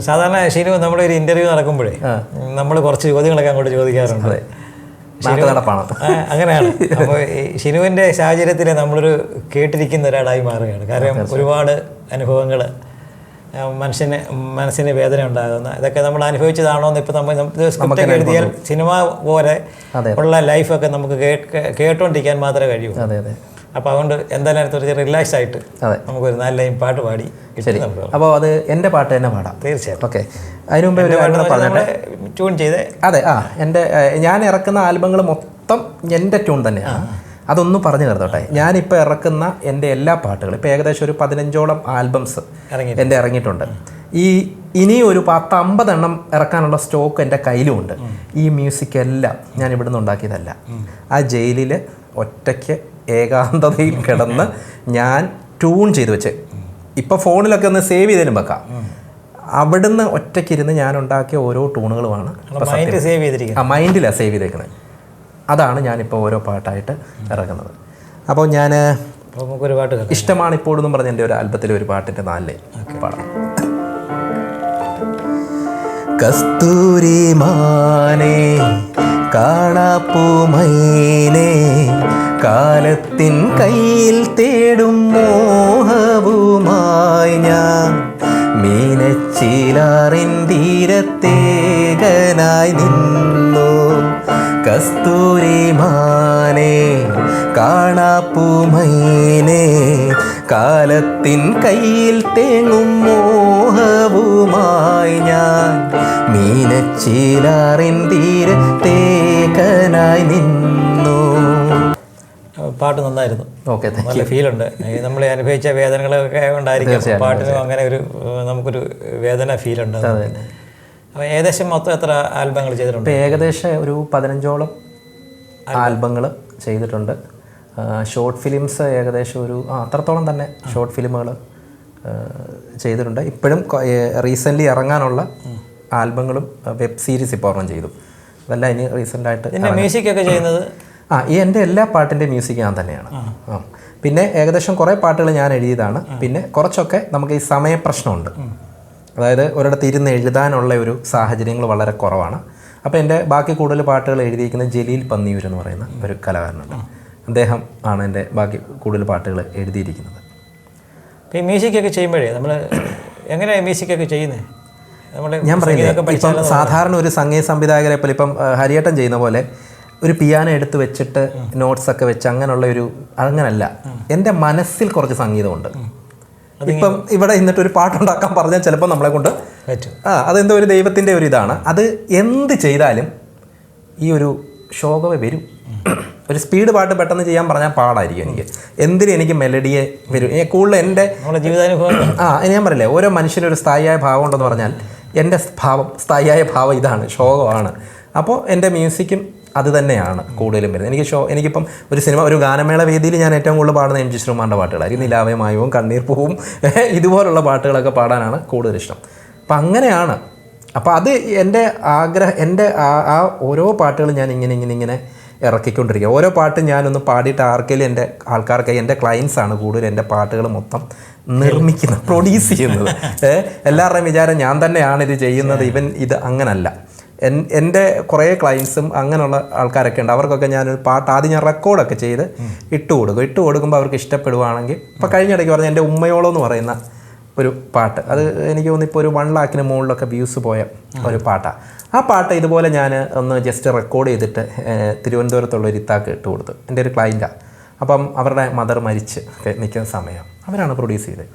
സാധാരണ ശരി നമ്മുടെ ഒരു ഇന്റർവ്യൂ നടക്കുമ്പോഴേ നമ്മൾ കുറച്ച് ചോദ്യങ്ങളൊക്കെ അങ്ങോട്ട് ചോദിക്കാറുണ്ട്. അങ്ങനെയാണ്. അപ്പോൾ ഈ ഷിനുവിന്റെ സാഹചര്യത്തിൽ നമ്മളൊരു കേട്ടിരിക്കുന്ന ഒരാളായി മാറുകയാണ്. കാരണം ഒരുപാട് അനുഭവങ്ങൾ മനുഷ്യന് മനസ്സിന് വേദന ഉണ്ടാകുന്ന ഇതൊക്കെ നമ്മൾ അനുഭവിച്ചതാണോ എന്ന് ഇപ്പം നമ്മൾ സ്ക്രിപ്റ്റൊക്കെ എഴുതിയാൽ സിനിമ പോലെ. ഉള്ള ലൈഫൊക്കെ നമുക്ക് കേട്ട് കേട്ടോണ്ടിരിക്കാൻ മാത്രമേ കഴിയൂ. അതെ അതെ. അപ്പോൾ അതുകൊണ്ട് എന്തായാലും റിലാക്സ് ആയിട്ട് നമുക്ക് ഒരു നല്ല ലൈൻ പാട്ട് പാടി ശരി. അപ്പോൾ അത് എന്റെ പാട്ട് തന്നെ പാടാം. തീർച്ചയായിട്ടും. ഓക്കെ. അതിന് മുമ്പേ ഒരു കാര്യം പറഞ്ഞിട്ട്. ട്യൂൺ ചെയ്ത്. അതെ ആ എന്റെ ഞാൻ ഇറക്കുന്ന ആൽബങ്ങൾ മൊത്തം എന്റെ ട്യൂൺ തന്നെയാണ് അതൊന്നും പറഞ്ഞു തരത്തോട്ടെ ഞാനിപ്പോൾ ഇറക്കുന്ന എന്റെ എല്ലാ പാട്ടുകളും ഇപ്പോൾ ഏകദേശം ഒരു പതിനഞ്ചോളം ആൽബംസ് എന്റെ ഇറങ്ങിയിട്ടുണ്ട്. ഈ ഇനി ഒരു പത്ത് അമ്പതെണ്ണം ഇറക്കാനുള്ള സ്റ്റോക്ക് എന്റെ കയ്യിലുമുണ്ട്. ഈ മ്യൂസിക് എല്ലാം ഞാൻ ഇവിടുന്ന് ഉണ്ടാക്കിയതല്ല. ആ ജയിലിൽ ഒറ്റയ്ക്ക് ഏകാന്തതയിൽ കിടന്ന് ഞാൻ ട്യൂൺ ചെയ്ത് വെച്ച്. ഇപ്പോൾ ഫോണിലൊക്കെ ഒന്ന് സേവ് ചെയ്തതിനും വെക്കാം. അവിടുന്ന് ഒറ്റയ്ക്കിരുന്ന് ഞാൻ ഉണ്ടാക്കിയ ഓരോ ടൂണുകളുമാണ് മൈൻഡ് സേവ് ചെയ്തിരിക്കുന്നത് ആ മൈൻഡിലാണ് സേവ് ചെയ്തേക്കുന്നത് അതാണ് ഞാനിപ്പോൾ ഓരോ പാട്ടായിട്ട് ഇറങ്ങുന്നത്. അപ്പോൾ ഞാൻ നമുക്കൊരു പാട്ട് ഇഷ്ടമാണ് ഇപ്പോഴെന്നും പറഞ്ഞ എന്റെ ഒരു ആൽബത്തിലെ ഒരു പാട്ടിന്റെ നാലിലെ പാടാം. കസ്തൂരി മാനേ കാണാപ്പൂമൈനേ കാലത്തിൻ കയ്യിൽ തേടും മോഹവുമായി ഞാൻ മീനച്ചിലാറിൻ തീരത്തേകനായി നിന്നു. കസ്തൂരി മാനേ കാണാപ്പൂമൈനേ കാലത്തിൻ കയ്യിൽ തേങ്ങും മോഹവുമായി ഞാൻ മീനച്ചിലാറിൻ തീരത്തേക്കനായി നിന്നു. പാട്ട് നന്നായിരുന്നു. ഓക്കെ നല്ല ഫീലുണ്ട് നമ്മൾ അനുഭവിച്ച വേദനകളൊക്കെ ഉണ്ടായിരിക്കും പാട്ടിനും അങ്ങനെ ഒരു നമുക്കൊരു വേദന ഫീലുണ്ട് അപ്പോൾ ഏകദേശം മൊത്തം എത്ര ആൽബങ്ങൾ ചെയ്തിട്ടുണ്ട്? ഏകദേശം ഒരു പതിനഞ്ചോളം ആൽബങ്ങൾ ചെയ്തിട്ടുണ്ട്. ഷോർട്ട് ഫിലിംസ് ഏകദേശം ഒരു അത്രത്തോളം തന്നെ ഷോർട്ട് ഫിലിമുകൾ ചെയ്തിട്ടുണ്ട്. ഇപ്പോഴും റീസെന്റ്ലി ഇറങ്ങാനുള്ള ആൽബങ്ങളും വെബ് സീരീസ് ഇപ്പോൾ ഒരെണ്ണം ചെയ്തു. അതല്ല ഇനി റീസെന്റായിട്ട് പിന്നെ മ്യൂസിക് ഒക്കെ ചെയ്യുന്നത്? ആ ഈ എന്റെ എല്ലാ പാട്ടിന്റെ മ്യൂസിക് ഞാൻ തന്നെയാണ്. ആ. പിന്നെ ഏകദേശം കുറേ പാട്ടുകൾ ഞാൻ എഴുതിയതാണ്. പിന്നെ കുറച്ചൊക്കെ നമുക്ക് ഈ സമയപ്രശ്നമുണ്ട് അതായത് ഒരിടത്ത് ഇരുന്ന് എഴുതാനുള്ള ഒരു സാഹചര്യങ്ങൾ വളരെ കുറവാണ്. അപ്പോൾ എന്റെ ബാക്കി കൂടുതൽ പാട്ടുകൾ എഴുതിയിരിക്കുന്നത് ജലീൽ പന്നിയൂർ എന്ന് പറയുന്ന ഒരു കലാകാരനുണ്ട്. അദ്ദേഹം ആണ് എന്റെ ബാക്കി കൂടുതൽ പാട്ടുകൾ എഴുതിയിരിക്കുന്നത്. ഈ മ്യൂസിക്കൊക്കെ ചെയ്യുമ്പോഴേ നമ്മൾ എങ്ങനെയാണ് മ്യൂസിക്കൊക്കെ ചെയ്യുന്നത് ഞാൻ പറയുന്നത് ഇപ്പം സാധാരണ ഒരു സംഗീത സംവിധായകരെ പോലെ ഇപ്പം ഹരിയേട്ടൻ ചെയ്യുന്ന പോലെ ഒരു പിയാനോ എടുത്ത് വെച്ചിട്ട് നോട്ട്സ് ഒക്കെ വെച്ച് അങ്ങനെയുള്ള ഒരു അങ്ങനല്ല. എന്റെ മനസ്സിൽ കുറച്ച് സംഗീതമുണ്ട്. ഇപ്പം ഇവിടെ ഇന്നിട്ട് ഒരു പാട്ടുണ്ടാക്കാൻ പറഞ്ഞാൽ ചിലപ്പോൾ നമ്മളെ കൊണ്ട് ആ അതെന്തോ ഒരു ദൈവത്തിന്റെ ഒരു ഇതാണ്. അത് എന്ത് ചെയ്താലും ഈ ഒരു ശോകമേ വരും. ഒരു സ്പീഡ് പാട്ട് പെട്ടെന്ന് ചെയ്യാൻ പറഞ്ഞാൽ പാടായിരിക്കും എനിക്ക്. എന്തിനും എനിക്ക് മെലഡിയെ വരും? കൂടുതൽ എന്റെ ജീവിതാനുഭവം ആ ഞാൻ പറയില്ലേ ഓരോ മനുഷ്യനും ഒരു സ്ഥായിയായ ഭാവം ഉണ്ടെന്ന് പറഞ്ഞാൽ എന്റെ ഭാവം സ്ഥായിയായ ഭാവം ഇതാണ് ശോകമാണ്. അപ്പോൾ എന്റെ മ്യൂസിക്കും അത് തന്നെയാണ് കൂടുതലും വരുന്നത്. എനിക്ക് ഷോ എനിക്കിപ്പം ഒരു സിനിമ ഒരു ഗാനമേള വേദിയിൽ ഞാൻ ഏറ്റവും കൂടുതൽ പാടുന്ന എം ജി ശ്രീമാന്റെ പാട്ടുകളായിരിക്കും. നിലാവയമായവും കണ്ണീർ പൂവും ഇതുപോലുള്ള പാട്ടുകളൊക്കെ പാടാനാണ് കൂടുതൽ ഇഷ്ടം. അപ്പം അങ്ങനെയാണ്. അപ്പോൾ അത് എന്റെ ആഗ്രഹം എന്റെ ആ ആ ഓരോ പാട്ടുകളും ഞാൻ ഇങ്ങനെ ഇങ്ങനെ ഇങ്ങനെ ഇറക്കിക്കൊണ്ടിരിക്കുക. ഓരോ പാട്ടും ഞാനൊന്ന് പാടിയിട്ട് ആർക്കെങ്കിലും എന്റെ ആൾക്കാർക്ക് എന്റെ ക്ലയൻസ് ആണ് കൂടുതൽ എന്റെ പാട്ടുകൾ മൊത്തം നിർമ്മിക്കുന്നത് പ്രൊഡ്യൂസ് ചെയ്യുന്നത്. എല്ലാവരുടെയും വിചാരം ഞാൻ തന്നെയാണ് ഇത് ചെയ്യുന്നത് ഇവൻ ഇത് അങ്ങനല്ല. എൻ എന്റെ കുറേ ക്ലയൻസും അങ്ങനെയുള്ള ആൾക്കാരൊക്കെ ഉണ്ട്. അവർക്കൊക്കെ ഞാൻ പാട്ട് ആദ്യം ഞാൻ റെക്കോർഡൊക്കെ ചെയ്ത് ഇട്ട് കൊടുക്കും ഇട്ട് കൊടുക്കുമ്പോൾ അവർക്ക് ഇഷ്ടപ്പെടുവാണെങ്കിൽ ഇപ്പോൾ കഴിഞ്ഞിടയ്ക്ക് പറഞ്ഞ എന്റെ ഉമ്മയോളം എന്ന് പറയുന്ന ഒരു പാട്ട്. അത് എനിക്ക് തോന്നുന്നു ഇപ്പോൾ ഒരു വൺ ലാക്കിന് മുകളിലൊക്കെ വ്യൂസ് പോയ ഒരു പാട്ടാണ് ആ പാട്ട് ഇതുപോലെ ഞാൻ ഒന്ന് ജസ്റ്റ് റെക്കോർഡ് ചെയ്തിട്ട് തിരുവനന്തപുരത്തുള്ള ഒരു ഇത്താക്ക് ഇട്ട് കൊടുത്തു. എന്റെ ഒരു ക്ലയന്റാണ് അപ്പം അവരുടെ മദർ മരിച്ച് നിൽക്കുന്ന സമയം അവരാണ് പ്രൊഡ്യൂസ് ചെയ്തത്.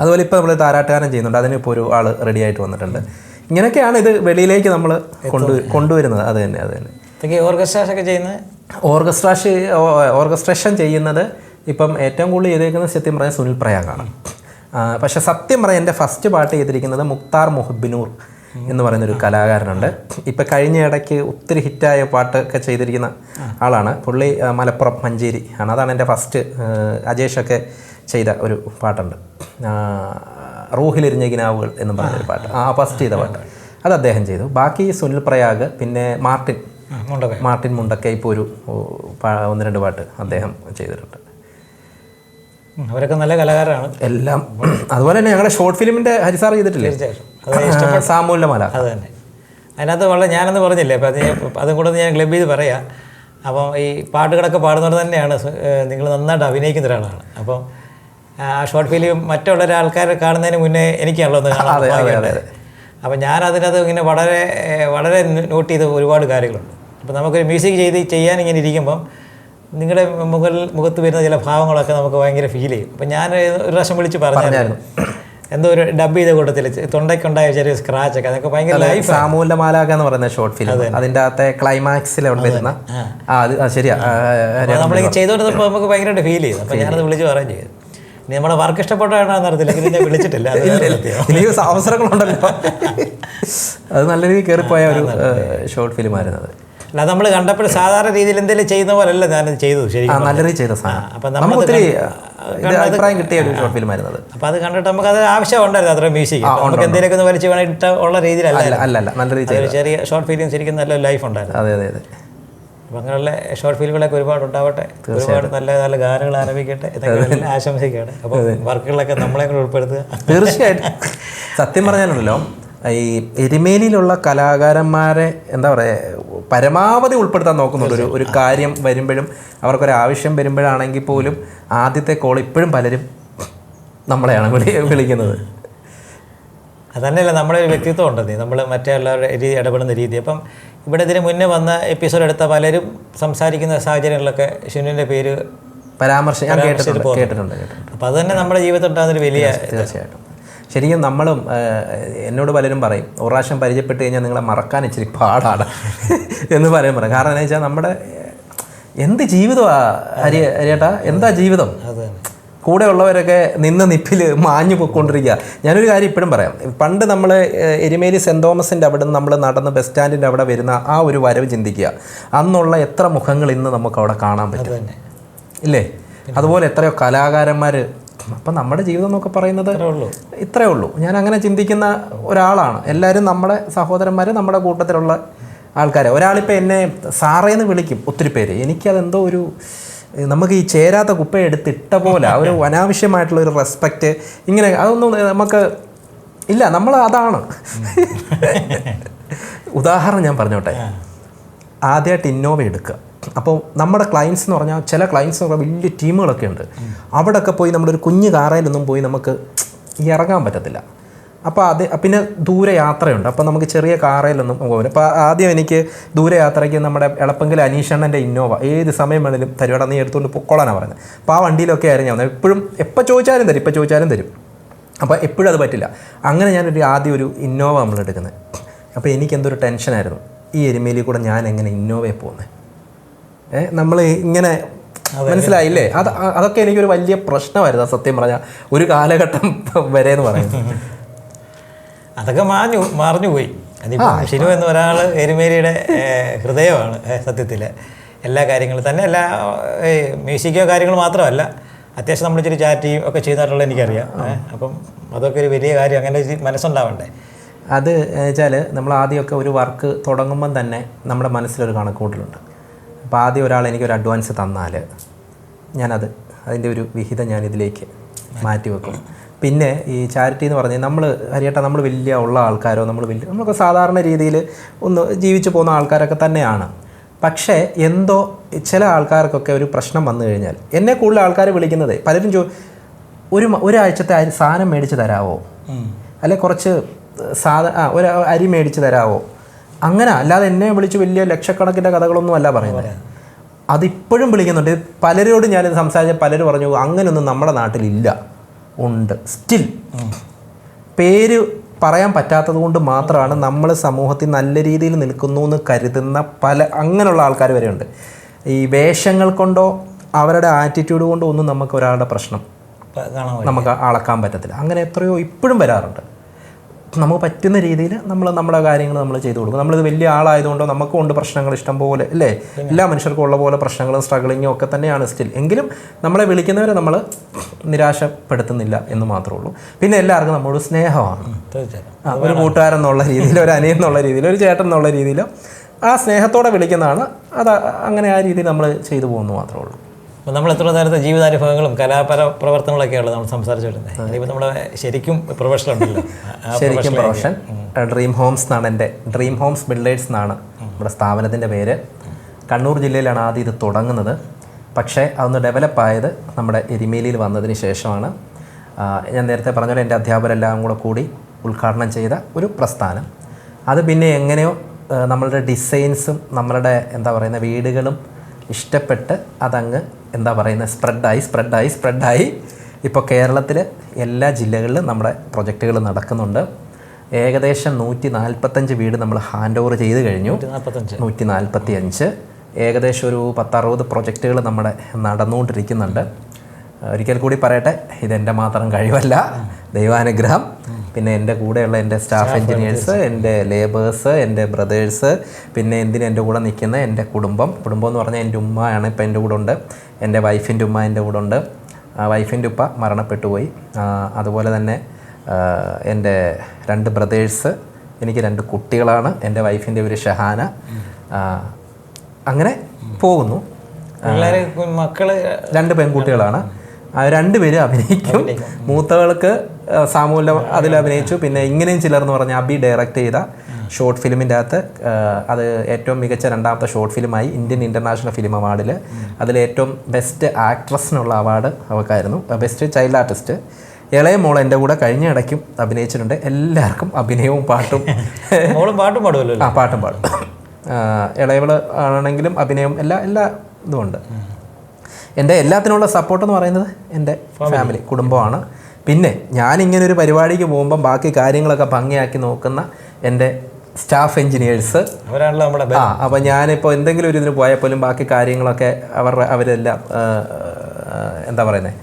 അതുപോലെ ഇപ്പോൾ നമ്മൾ താരാട്ടുകാരൻ ചെയ്യുന്നുണ്ട്. അതിന് ഇപ്പോൾ ഒരു ആൾ റെഡി ആയിട്ട് വന്നിട്ടുണ്ട്. ഇങ്ങനെയൊക്കെയാണ് ഇത് വെളിയിലേക്ക് നമ്മൾ കൊണ്ടു കൊണ്ടുവരുന്നത്. അത് തന്നെ അത് തന്നെ. ഒക്കെ ചെയ്യുന്നത് ഓർക്കസ്ട്രാഷ് ഓർക്കസ്ട്രേഷൻ ചെയ്യുന്നത് ഇപ്പം ഏറ്റവും കൂടുതൽ ചെയ്തേക്കുന്നത് സത്യം പറയാൻ സുനിൽ പ്രയാഗാണ്. പക്ഷെ സത്യം പറയാൻ എന്റെ ഫസ്റ്റ് പാട്ട് ചെയ്തിരിക്കുന്നത് മുക്താർ മുഹബിനൂർ എന്ന് പറയുന്ന ഒരു കലാകാരനുണ്ട്. ഇപ്പം കഴിഞ്ഞ ഇടയ്ക്ക് ഒത്തിരി ഹിറ്റായ പാട്ടൊക്കെ ചെയ്തിരിക്കുന്ന ആളാണ്. പുള്ളി മലപ്പുറം മഞ്ചേരി ആണ്. അതാണ് എന്റെ ഫസ്റ്റ് അജേഷൊക്കെ ചെയ്ത ഒരു പാട്ടുണ്ട്. റൂഹിലെരിഞ്ഞ ഗിനാവുകൾ എന്ന് പറഞ്ഞൊരു പാട്ട്. ആ ഫസ്റ്റ് ചെയ്ത പാട്ട്. അത് അദ്ദേഹം ചെയ്തു. ബാക്കി സുനിൽ പ്രയാഗ് പിന്നെ മാർട്ടിൻ. മാർട്ടിൻ മുണ്ടക്കെ ഇപ്പോൾ ഒരു ഒന്ന് രണ്ട് പാട്ട് അദ്ദേഹം ചെയ്തിട്ടുണ്ട്. അവരൊക്കെ നല്ല കലാകാരാണ് എല്ലാം അതുപോലെ തന്നെ ഞങ്ങളുടെ ഷോർട്ട് ഫിലിമിന്റെ ഹരിസാർ ചെയ്തിട്ടില്ലേ? തീർച്ചയായിട്ടും. മല. അത് തന്നെ. അതിനകത്ത് വളരെ ഞാനെന്ന് പറഞ്ഞില്ലേ അപ്പം അത് കൂടെ ഞാൻ ക്ലബ് ചെയ്ത് പറയാം. അപ്പം ഈ പാട്ടുകളൊക്കെ പാടുന്നവർ തന്നെയാണ് നിങ്ങൾ നന്നായിട്ട് അഭിനയിക്കുന്ന ഒരാളാണ്. അപ്പം ആ ഷോർട്ട് ഫിലിം മറ്റുള്ള ആൾക്കാരെ കാണുന്നതിന് മുന്നേ എനിക്കാണല്ലോ ഒന്ന് കാണാൻ. അപ്പം ഞാൻ അതിനകത്ത് ഇങ്ങനെ വളരെ വളരെ നോട്ട് ചെയ്ത ഒരുപാട് കാര്യങ്ങളുണ്ട്. അപ്പം നമുക്കൊരു മ്യൂസിക് ചെയ്ത് ചെയ്യാൻ ഇങ്ങനെ ഇരിക്കുമ്പം നിങ്ങളുടെ മുകളിൽ മുഖത്ത് വരുന്ന ചില ഭാവങ്ങളൊക്കെ നമുക്ക് ഭയങ്കര ഫീൽ ചെയ്യും. അപ്പം ഞാൻ ഒരു പ്രാവശ്യം വിളിച്ച് പറഞ്ഞായിരുന്നു. എന്തോ ഒരു ഡബ് ചെയ്ത കൂട്ടത്തിൽ തൊണ്ടയ്ക്കുണ്ടായ ചെറിയ സ്ക്രാച്ച് ഒക്കെ. അതൊക്കെ ഭയങ്കര ലൈഫ് മാലാക എന്ന് പറയുന്ന ഷോർട്ട് ഫിലിം അതിന്റെ അകത്തെ ക്ലൈമാക്സിൽ അവിടെ വരുന്ന ആ അത് ശരിയാ. നമ്മളിങ്ങനെ ചെയ്തുകൊണ്ടിരുന്നപ്പോൾ നമുക്ക് ഭയങ്കരമായിട്ട് ഫീൽ ചെയ്തു. അപ്പം ഞാനത് വിളിച്ച് പറയുകയും ചെയ്തു. ഇനി നമ്മുടെ വർക്ക് ഇഷ്ടപ്പെട്ടാണെന്ന് അറിയത്തില്ല. ഞാൻ വിളിച്ചിട്ടില്ല. ഇനി അവസരങ്ങളുണ്ടല്ലോ. അത് നല്ല രീതിയിൽ കയറിപ്പോയ ഒരു ഷോർട്ട് ഫിലിം ആയിരുന്നു അത്. അല്ല നമ്മൾ കണ്ടപ്പോൾ സാധാരണ രീതിയിൽ എന്തെങ്കിലും ചെയ്യുന്ന പോലല്ല ഞാൻ ചെയ്തു ആ ശരിക്കും നല്ല രീതി ചെയ്ത സാധനം. അപ്പം നമുക്ക് നമ്മൾ ഒത്തിരി അഭിപ്രായം കിട്ടിയ ഒരു ഷോർട്ട് ഫിലിം ആയിരുന്നു അത്. അപ്പോൾ അത് കണ്ടിട്ട് നമുക്ക് അത് ആവശ്യം ഉണ്ടായിരുന്നു അത്ര മ്യൂസിക് നമുക്ക് എന്തെങ്കിലും ഒന്ന് വലിച്ചു വേണം ഉള്ള രീതിയിലല്ല അല്ല അല്ല നല്ല രീതിയിൽ ചെറിയ ഷോർട്ട് ഫിലിം ശരിക്കും നല്ല ലൈഫ് ഉണ്ടായിരുന്നു. അതെ അതെ അതെ. അപ്പം അങ്ങനെയുള്ള ഷോർട്ട് ഫിലിമുകളൊക്കെ ഒരുപാട് ഉണ്ടാവട്ടെ. ഒരുപാട് നല്ല നല്ല ഗാനങ്ങൾ ആരംഭിക്കട്ടെ. ഇതൊക്കെ ആശംസിക്കുകയാണ്. അപ്പോൾ വർക്കുകളൊക്കെ നമ്മളെ കൂടെ ഉൾപ്പെടുത്തുക. തീർച്ചയായിട്ടും. സത്യം പറഞ്ഞാലുണ്ടല്ലോ ഈ എരുമേലിയിലുള്ള കലാകാരന്മാരെ എന്താ പറയുക പരമാവധി ഉൾപ്പെടുത്താൻ നോക്കുന്നുണ്ട്. ഒരു ഒരു കാര്യം വരുമ്പോഴും അവർക്കൊരു ആവശ്യം വരുമ്പോഴാണെങ്കിൽ പോലും ആദ്യത്തെ കോൾ ഇപ്പോഴും പലരും നമ്മളെയാണ് വിളി വിളിക്കുന്നത്. അതന്നെയല്ല നമ്മുടെ ഒരു വ്യക്തിത്വം ഉണ്ടെന്നേ നമ്മൾ മറ്റുള്ളവരുടെ രീതി ഇടപെടുന്ന രീതി. അപ്പം ഇവിടെ ഇതിന് മുന്നേ വന്ന എപ്പിസോഡ് എടുത്ത പലരും സംസാരിക്കുന്ന സാഹചര്യങ്ങളിലൊക്കെ ഷിനുവിന്റെ പേര് പരാമർശം ഞാൻ കേട്ടിട്ടുണ്ട് കേട്ടിട്ടുണ്ട് കേട്ടിട്ടുണ്ട്. അപ്പോൾ അത് തന്നെ നമ്മുടെ ജീവിതത്തിൽ ഉണ്ടാകുന്നൊരു വലിയ തീർച്ചയായിട്ടും. ശരിക്കും നമ്മളും എന്നോട് പലരും പറയും ഒരു പ്രാവശ്യം പരിചയപ്പെട്ട് കഴിഞ്ഞാൽ നിങ്ങളെ മറക്കാൻ ഇച്ചിരി പാടാണ് എന്ന് പറയും പറയും. കാരണം എന്താ വെച്ചാൽ നമ്മുടെ എന്ത് ജീവിതമാ ഹരി ഹരിയേട്ടാ? എന്താ ജീവിതം? കൂടെ ഉള്ളവരൊക്കെ നിന്ന് നിപ്പിൽ മാഞ്ഞു പൊയ്ക്കൊണ്ടിരിക്കുക ഞാനൊരു കാര്യം ഇപ്പോഴും പറയാം. പണ്ട് നമ്മൾ എരുമേലി സെന്റ് തോമസിന്റെ അവിടെ നിന്ന് നമ്മൾ നടന്ന് ബസ് സ്റ്റാൻഡിന്റെ അവിടെ വരുന്ന ആ ഒരു വരവ് ചിന്തിക്കുക. അന്നുള്ള എത്ര മുഖങ്ങൾ ഇന്ന് നമുക്ക് അവിടെ കാണാൻ പറ്റും. ഇല്ലേ? അതുപോലെ എത്രയോ കലാകാരന്മാർ അപ്പം നമ്മുടെ ജീവിതം എന്നൊക്കെ പറയുന്നത് ഇത്രേ ഉള്ളൂ. ഇത്രയേ ഉള്ളൂ. ഞാൻ അങ്ങനെ ചിന്തിക്കുന്ന ഒരാളാണ്. എല്ലാവരും നമ്മുടെ സഹോദരന്മാർ നമ്മുടെ കൂട്ടത്തിലുള്ള ആൾക്കാരെ. ഒരാളിപ്പോൾ എന്നെ സാറേന്ന് വിളിക്കും ഒത്തിരി പേര്. എനിക്കതെന്തോ ഒരു നമുക്ക് ഈ ചേരാത്ത കുപ്പ എടുത്തിട്ട പോലെ ഒരു അനാവശ്യമായിട്ടുള്ള ഒരു റെസ്പെക്റ്റ് ഇങ്ങനെ അതൊന്നും നമുക്ക് ഇല്ല. നമ്മൾ അതാണ്. ഉദാഹരണം ഞാൻ പറഞ്ഞോട്ടെ. ആദ്യമായിട്ട് ഇന്നോവ എടുക്കുക. അപ്പോൾ നമ്മുടെ ക്ലയൻസ് എന്ന് പറഞ്ഞാൽ ചില ക്ലയൻസ് എന്ന് പറഞ്ഞാൽ വലിയ ടീമുകളൊക്കെ ഉണ്ട്. അവിടെയൊക്കെ പോയി നമ്മളൊരു കുഞ്ഞു കാറയിലൊന്നും പോയി നമുക്ക് ഇറങ്ങാൻ പറ്റത്തില്ല. അപ്പോൾ അത് പിന്നെ ദൂരെ യാത്രയുണ്ട്. അപ്പോൾ നമുക്ക് ചെറിയ കാറയിലൊന്നും പോകില്ല അപ്പോൾ ആദ്യം എനിക്ക് ദൂരെ യാത്രയ്ക്ക് നമ്മുടെ എളപ്പങ്കിൽ അനീഷണ്ണന്റെ ഇന്നോവ ഏത് സമയം വേണേലും തരുവാടാ നീ എടുത്തുകൊണ്ട് പൊക്കോളാനാണ് പറയുന്നത് അപ്പോൾ ആ വണ്ടിയിലൊക്കെ ആയിരുന്നു ഞാൻ എപ്പോഴും എപ്പോൾ ചോദിച്ചാലും തരും ഇപ്പോൾ ചോദിച്ചാലും തരും. അപ്പോൾ എപ്പോഴും അത് പറ്റില്ല. അങ്ങനെ ഞാനൊരു ആദ്യം ഒരു ഇന്നോവ നമ്മൾ എടുക്കുന്നത് അപ്പോൾ എനിക്ക് എന്തൊരു ടെൻഷനായിരുന്നു. ഈ എരുമയിൽ കൂടെ ഞാൻ എങ്ങനെ ഇന്നോവയിൽ പോകുന്നത്? നമ്മൾ ഇങ്ങനെ മനസ്സിലായില്ലേ? അത്. അതൊക്കെ എനിക്കൊരു വലിയ പ്രശ്നമായിരുന്നു സത്യം പറഞ്ഞാൽ ഒരു കാലഘട്ടം വരെ എന്ന് പറയുന്നത്. അതൊക്കെ മാഞ്ഞു മറിഞ്ഞു പോയി. അതിപ്പോൾ ഷിനു എന്ന ഒരാൾ എരുമേരിയുടെ ഹൃദയമാണ് സത്യത്തിൽ എല്ലാ കാര്യങ്ങളും തന്നെ എല്ലാ മ്യൂസിക്കോ കാര്യങ്ങൾ മാത്രമല്ല. അത്യാവശ്യം നമ്മൾ ഇച്ചിരി ചാറ്റ് ഒക്കെ ചെയ്തിട്ടുള്ളത് എനിക്കറിയാം. അപ്പം അതൊക്കെ ഒരു വലിയ കാര്യം. അങ്ങനെ മനസ്സുണ്ടാവണ്ടേ? അത് വെച്ചാൽ നമ്മൾ ആദ്യമൊക്കെ ഒരു വർക്ക് തുടങ്ങുമ്പം തന്നെ നമ്മുടെ മനസ്സിലൊരു കണക്കൂട്ടലുണ്ട് അപ്പോൾ ആദ്യം ഒരാൾ എനിക്കൊരു അഡ്വാൻസ് തന്നാൽ ഞാനത് അതിന്റെ ഒരു വിഹിതം ഞാൻ ഇതിലേക്ക് മാറ്റി വെക്കും. പിന്നെ ഈ ചാരിറ്റി എന്ന് പറഞ്ഞാൽ നമ്മൾ ഹരിയേട്ട നമ്മൾ വലിയ ഉള്ള ആൾക്കാരോ നമ്മൾ വലിയ നമ്മളൊക്കെ സാധാരണ രീതിയിൽ ഒന്ന് ജീവിച്ചു പോകുന്ന ആൾക്കാരൊക്കെ തന്നെയാണ്. പക്ഷേ എന്തോ ചില ആൾക്കാർക്കൊക്കെ ഒരു പ്രശ്നം വന്നു കഴിഞ്ഞാൽ എന്നെ കൂടുതൽ ആൾക്കാർ വിളിക്കുന്നത് പലരും ചോ ഒരു ഒരാഴ്ചത്തെ സാധനം മേടിച്ച് തരാവോ? അല്ലെ കുറച്ച് സാധ ഒരു അരി മേടിച്ച് തരാമോ അങ്ങനെ അല്ലാതെ എന്നെ വിളിച്ച് വലിയ ലക്ഷക്കണക്കിന്റെ കഥകളൊന്നും അല്ല പറയുന്നത്. അതിപ്പോഴും വിളിക്കുന്നുണ്ട്. പലരോടും ഞാൻ സംസാരിച്ച പലരും പറഞ്ഞു അങ്ങനെയൊന്നും നമ്മുടെ നാട്ടിലില്ല. ഉണ്ട്. സ്റ്റിൽ പേര് പറയാൻ പറ്റാത്തത് കൊണ്ട് മാത്രമാണ് നമ്മൾ സമൂഹത്തിൽ നല്ല രീതിയിൽ നിൽക്കുന്നു എന്ന് കരുതുന്ന പല അങ്ങനെയുള്ള ആൾക്കാർ വരെയുണ്ട് ഈ വേഷങ്ങൾ കൊണ്ടോ അവരുടെ ആറ്റിറ്റ്യൂഡ് കൊണ്ടോ ഒന്നും നമുക്ക് ഒരാളുടെ പ്രശ്നം നമുക്ക് അളക്കാൻ പറ്റത്തില്ല. അങ്ങനെ എത്രയോ ഇപ്പോഴും വരാറുണ്ട്. നമുക്ക് പറ്റുന്ന രീതിയിൽ നമ്മൾ നമ്മുടെ കാര്യങ്ങൾ നമ്മൾ ചെയ്തു കൊടുക്കും. നമ്മളിത് വലിയ ആളായതുകൊണ്ടോ നമുക്കും ഉണ്ട് പ്രശ്നങ്ങൾ ഇഷ്ടം പോലെ അല്ലേ? എല്ലാ മനുഷ്യർക്കും ഉള്ള പോലെ പ്രശ്നങ്ങളും സ്ട്രഗിളിങ്ങും ഒക്കെ തന്നെയാണ് സ്റ്റിൽ എങ്കിലും നമ്മളെ വിളിക്കുന്നവരെ നമ്മൾ നിരാശപ്പെടുത്തുന്നില്ല എന്ന് മാത്രമേ ഉള്ളൂ. പിന്നെ എല്ലാവർക്കും നമ്മോട് സ്നേഹമാണ്. ഒരു കൂട്ടുകാരൻ എന്നുള്ള രീതിയിൽ ഒരു അനിയൻ എന്നുള്ള രീതിയിൽ ഒരു ചേട്ടൻ എന്നുള്ള രീതിയിൽ ആ സ്നേഹത്തോടെ വിളിക്കുന്നതാണ്. അത് അങ്ങനെ ആ രീതിയിൽ നമ്മൾ ചെയ്തു പോകുന്നു മാത്രമേ ഉള്ളൂ. അപ്പോൾ നമ്മൾ എത്ര നേരത്തെ ജീവിതാനുഭവങ്ങളും കലാപര പ്രവർത്തനങ്ങളൊക്കെയാണ് നമ്മൾ സംസാരിച്ചു വരുന്നത് ഇനിയിപ്പോൾ നമ്മുടെ ശരിക്കും പ്രൊഫഷണൽ ഉണ്ടല്ലോ. ശരിക്കും പ്രൊഫഷൻ ഡ്രീം ഹോംസ് എന്നാണ് എന്റെ ഡ്രീം ഹോംസ് ബിൽഡേഴ്സ് എന്നാണ് നമ്മുടെ സ്ഥാപനത്തിന്റെ പേര്. കണ്ണൂർ ജില്ലയിലാണ് ആദ്യം ഇത് തുടങ്ങുന്നത്. പക്ഷേ അതൊന്ന് ഡെവലപ്പായത് നമ്മുടെ എരിമേലിയിൽ വന്നതിന് ശേഷമാണ്. ഞാൻ നേരത്തെ പറഞ്ഞ എന്റെ അധ്യാപകരെല്ലാം കൂടെ കൂടി ഉദ്ഘാടനം ചെയ്ത ഒരു പ്രസ്ഥാനം. അത് പിന്നെ എങ്ങനെയോ നമ്മളുടെ ഡിസൈൻസും നമ്മളുടെ എന്താ പറയുന്ന വീടുകളും ഇഷ്ടപ്പെട്ട് അതങ്ങ് എന്താ പറയുന്നത്? സ്പ്രെഡായി സ്പ്രെഡായി സ്പ്രെഡായി ഇപ്പോൾ കേരളത്തിൽ എല്ലാ ജില്ലകളിലും നമ്മുടെ പ്രൊജക്റ്റുകൾ നടക്കുന്നുണ്ട്. ഏകദേശം നൂറ്റി നാൽപ്പത്തഞ്ച് വീട് നമ്മൾ ഹാൻഡ് ഓവർ ചെയ്ത് കഴിഞ്ഞു. നൂറ്റി നാൽപ്പത്തി അഞ്ച് ഏകദേശം ഒരു പത്തറുപത് പ്രൊജക്റ്റുകൾ നമ്മുടെ നടന്നുകൊണ്ടിരിക്കുന്നുണ്ട്. ഒരിക്കൽ കൂടി പറയട്ടെ ഇതെന്റെ മാത്രം കഴിവല്ല ദൈവാനുഗ്രഹം. പിന്നെ എന്റെ കൂടെയുള്ള എന്റെ സ്റ്റാഫ് എൻജിനീയേഴ്സ് എന്റെ ലേബേഴ്സ് എന്റെ ബ്രദേഴ്സ് പിന്നെ എന്തിന് എന്റെ കൂടെ നിൽക്കുന്ന എന്റെ കുടുംബം. കുടുംബം എന്ന് പറഞ്ഞാൽ എന്റെ ഉമ്മയാണ് ഇപ്പം എന്റെ കൂടെ ഉണ്ട്. എന്റെ വൈഫിന്റെ ഉമ്മ എന്റെ കൂടെ ഉണ്ട്. വൈഫിന്റെ ഉപ്പ മരണപ്പെട്ടു പോയി. അതുപോലെ തന്നെ എന്റെ രണ്ട് ബ്രദേഴ്സ് എനിക്ക് രണ്ട് കുട്ടികളാണ്. എന്റെ വൈഫിന്റെ ഒരു ഷഹാന. അങ്ങനെ പോകുന്നു. മക്കൾ രണ്ട് പെൺകുട്ടികളാണ്. രണ്ടുപേരും അഭിനയിക്കും. മൂത്തവൾക്ക് സാമൂഹ്യ അതിൽ അഭിനയിച്ചു. പിന്നെ ഇങ്ങനെയും ചിലർ എന്ന് പറഞ്ഞാൽ അബി ഡയറക്റ്റ് ചെയ്ത ഷോർട്ട് ഫിലിമിന്റെ അകത്ത് അത് ഏറ്റവും മികച്ച രണ്ടാമത്തെ ഷോർട്ട് ഫിലിമായി ഇന്ത്യൻ ഇന്റർനാഷണൽ ഫിലിം അവാർഡിൽ അതിൽ ഏറ്റവും ബെസ്റ്റ് ആക്ട്രസ്സിനുള്ള അവാർഡ് അവൾക്കായിരുന്നു ബെസ്റ്റ് ചൈൽഡ് ആർട്ടിസ്റ്റ് ഇളയ മോൾ എന്റെ കൂടെ കഴിഞ്ഞ ഇടയ്ക്കും അഭിനയിച്ചിട്ടുണ്ട്. എല്ലാവർക്കും അഭിനയവും പാട്ടും. മോളും പാട്ടും പാടുമല്ലോ ആ പാട്ടും പാടും. ഇളയവൾ ആണെങ്കിലും അഭിനയം എല്ലാ എല്ലാ ഇതുമുണ്ട് എന്റെ എല്ലാത്തിനുള്ള സപ്പോർട്ട് എന്ന് പറയുന്നത് എന്റെ ഫാമിലി കുടുംബമാണ്. പിന്നെ ഞാൻ ഇങ്ങനെ ഒരു പരിപാടിക്ക് പോകുമ്പം ബാക്കി കാര്യങ്ങളൊക്കെ ഭംഗിയാക്കി നോക്കുന്ന എന്റെ സ്റ്റാഫ് എഞ്ചിനീയേഴ്സ് ആ അപ്പോൾ ഞാനിപ്പോൾ എന്തെങ്കിലും ഒരു ഇതിന് പോയാൽ പോലും ബാക്കി കാര്യങ്ങളൊക്കെ അവരുടെ അവരെല്ലാം എന്താ പറയുന്നത്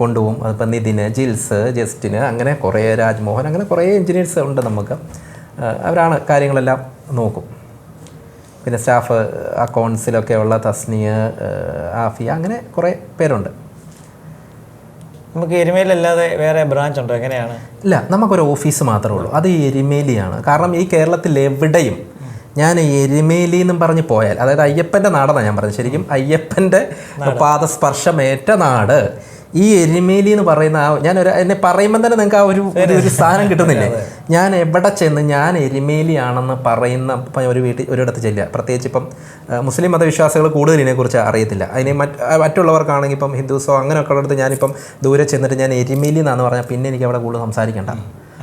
കൊണ്ടുപോകും. അതിപ്പോൾ നിതിന് ജിൽസ് ജസ്റ്റിന് അങ്ങനെ കുറേ രാജ്മോഹൻ അങ്ങനെ കുറേ എഞ്ചിനീയേഴ്സ് ഉണ്ട് നമുക്ക്. അവരാണ് കാര്യങ്ങളെല്ലാം നോക്കും. പിന്നെ സ്റ്റാഫ് അക്കൗണ്ട്സിലൊക്കെ ഉള്ള തസ്നിയ ആഫിയ അങ്ങനെ കുറേ പേരുണ്ട്. നമുക്ക് എരുമേലല്ലാതെ വേറെ ബ്രാഞ്ച് ഉണ്ടോ? എങ്ങനെയാണ്? ഇല്ല നമുക്കൊരു ഓഫീസ് മാത്രമേ ഉള്ളൂ. അത് എരുമേലിയാണ്. കാരണം ഈ കേരളത്തിൽ എവിടെയും ഞാൻ എരുമേലി എന്നും പറഞ്ഞ് പോയാൽ അതായത് അയ്യപ്പന്റെ നാടെന്നാണ് ഞാൻ പറഞ്ഞത്. ശരിക്കും അയ്യപ്പന്റെ പാദസ്പർശമേറ്റ നാട്. ഈ എരുമേലി എന്ന് പറയുന്ന ആ ഞാൻ ഒരു എന്നെ പറയുമ്പോൾ തന്നെ നിങ്ങൾക്ക് ആ ഒരു ഒരു- സ്ഥാനം കിട്ടുന്നില്ലേ? ഞാൻ എവിടെ ചെന്ന് ഞാൻ എരുമേലിയാണെന്ന് പറയുന്ന ഇപ്പം ഒരു വീട്ടിൽ ഒരിടത്ത് ചെല്ലുക. പ്രത്യേകിച്ച് ഇപ്പം മുസ്ലിം മതവിശ്വാസികൾ കൂടുതൽ ഇതിനെക്കുറിച്ച് അറിയത്തില്ല. അതിന് മറ്റ് മറ്റുള്ളവർക്കാണെങ്കിൽ ഇപ്പം ഹിന്ദുസോ അങ്ങനെയൊക്കെ ഉള്ളിടത്ത് ഞാനിപ്പം ദൂരെ ചെന്നിട്ട് ഞാൻ എരുമേലി എന്നാന്ന് പറഞ്ഞാൽ പിന്നെ എനിക്ക് അവിടെ കൂടുതൽ സംസാരിക്കണ്ട.